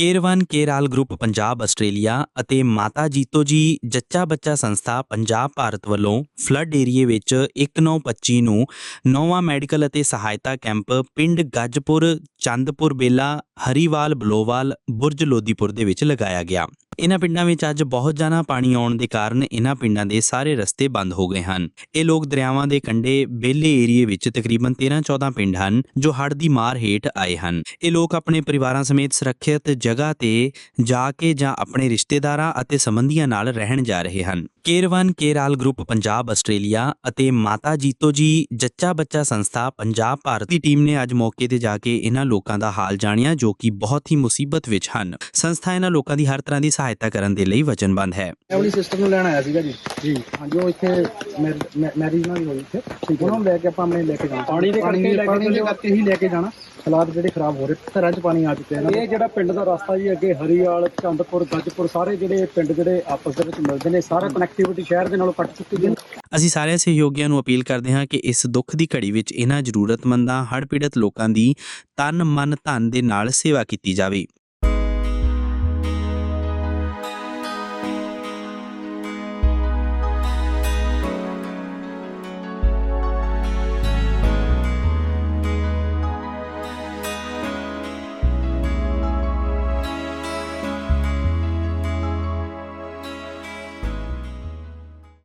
Caravan Kerala group Punjab Australia ਅਤੇ ਮਾਤਾ ਜੀਤੋ ਜੀ ਜੱਚਾ ਬੱਚਾ ਸੰਸਥਾ ਪੰਜਾਬ ਭਾਰਤ ਵੱਲੋਂ ਫਲੱਡ ਏਰੀਏ ਵਿੱਚ 1925 ਨੂੰ ਨੌਵਾਂ ਮੈਡੀਕਲ ਅਤੇ ਸਹਾਇਤਾ ਕੈਂਪ ਪਿੰਡ ਗੱਜਪੁਰ, ਚੰਦਪੁਰ ਬੇਲਾ, ਹਰੀਵਾਲ ਬਲੋਵਾਲ, ਬੁਰਜ ਲੋਦੀਪੁਰ ਦੇ ਵਿੱਚ ਲਗਾਇਆ ਗਿਆ। ਇਹਨਾਂ ਪਿੰਡਾਂ ਵਿੱਚ ਅੱਜ ਬਹੁਤ ਜ਼ਿਆਦਾ ਪਾਣੀ ਆਉਣ ਦੇ ਕਾਰਨ ਇਹਨਾਂ ਪਿੰਡਾਂ ਦੇ ਸਾਰੇ ਰਸਤੇ ਬੰਦ ਹੋ ਗਏ ਹਨ। ਇਹ ਲੋਕ ਦਰਿਆਵਾਂ ਦੇ ਕੰਢੇ ਬੇਲੇ ਏਰੀਏ ਵਿੱਚ ਤਕਰੀਬਨ 13-14 ਪਿੰਡ ਹਨ, ਜੋ ਹੜ੍ਹ ਦੀ ਮਾਰ ਹੇਠ ਆਏ ਹਨ। ਇਹ ਲੋਕ ਆਪਣੇ ਪਰਿਵਾਰਾਂ ਸਮੇਤ ਸੁਰੱਖਿਅਤ ਜਗ੍ਹਾ ਤੇ ਜਾ ਕੇ ਜਾਂ ਆਪਣੇ ਰਿਸ਼ਤੇਦਾਰਾਂ ਅਤੇ ਸੰਬੰਧੀਆਂ ਨਾਲ ਰਹਿਣ ਜਾ ਰਹੇ ਹਨ। ਕੇਰਵਨ ਕੇਰਾਲ ਗਰੁੱਪ ਪੰਜਾਬ, ਆਸਟ੍ਰੇਲੀਆ ਅਤੇ ਮਾਤਾ ਜੀਤੋ ਜੀ ਜੱਚਾ ਬੱਚਾ ਸੰਸਥਾ ਪੰਜਾਬ ਭਾਰਤ ਦੀ ਟੀਮ ਨੇ ਅੱਜ ਮੌਕੇ ਤੇ ਜਾ ਕੇ ਇਹਨਾਂ ਲੋਕਾਂ ਦਾ ਹਾਲ ਜਾਣਿਆ, ਜੋ ਕਿ ਬਹੁਤ ਹੀ ਮੁਸੀਬਤ ਵਿੱਚ ਹਨ। ਸੰਸਥਾ ਇਹਨਾਂ ਲੋਕਾਂ ਦੀ ਹਰ ਤਰ੍ਹਾਂ ਦੀ ਸਹਾਇਤਾ ਕਰਨ ਦੇ ਲਈ ਵਚਨਬੱਧ ਹੈ। ਫੈਮਿਲੀ ਸਿਸਟਰ ਨੂੰ ਲੈਣ ਆਇਆ ਸੀਗਾ ਜੀ। ਜੀ ਹਾਂਜੀ ਉਹ ਇੱਥੇ ਮੈਰਿਜ ਨਾਲ ਹੀ ਹੋਈ ਇੱਥੇ। ਉਹਨਾਂ ਨੂੰ ਲੈ ਕੇ ਆਪਾਂ ਆਪਣੇ ਲੈ ਕੇ ਜਾਣਾ। ਪਾਣੀ ਦੇ ਕਰਕੇ ਲੈ ਕੇ ਪਾਣੀ ਦੇ ਚੱਲਿਓ। ਕਰਕੇ ਹੀ ਲੈ ਕੇ ਜਾਣਾ। ਹਾਲਾਤ ਜਿਹੜੇ ਖਰਾਬ ਹੋ ਰਹੇ ਘਰਾਂ 'ਚ ਪਾਣੀ ਆ ਚੁੱਕਿਆ ਇਹਨਾਂ ਇਹ ਜਿਹੜਾ ਪਿੰਡ ਦਾ ਰਸਤਾ ਜੀ ਅੱਗੇ ਹਰੀਵਾਲ ਚੰਦਪੁਰ ਗੱਜਪੁਰ ਸਾਰੇ ਜਿਹੜੇ ਪਿੰਡ ਜਿਹੜੇ ਆਪਸ ਦੇ ਵਿੱਚ ਮਿਲਦੇ ਨੇ ਸਾਰਾ ਕਨੈਕਟੀਵਿਟੀ ਸ਼ਹਿਰ ਦੇ ਨਾਲੋਂ ਕੱਟ ਚੁੱਕੀ ਹੈ। ਅਸੀਂ ਸਾਰੇ ਸਹਿਯੋਗੀਆਂ ਨੂੰ ਅਪੀਲ ਕਰਦੇ ਹਾਂ ਕਿ ਇਸ ਦੁੱਖ ਦੀ ਘੜੀ ਵਿੱਚ ਇਹਨਾਂ ਜ਼ਰੂਰਤਮੰਦਾਂ ਹੜ੍ਹ ਪੀੜਤ ਲੋਕਾਂ ਦੀ ਤਨ ਮਨ ਧਨ ਦੇ ਨਾਲ ਸੇਵਾ ਕੀਤੀ ਜਾਵੇ।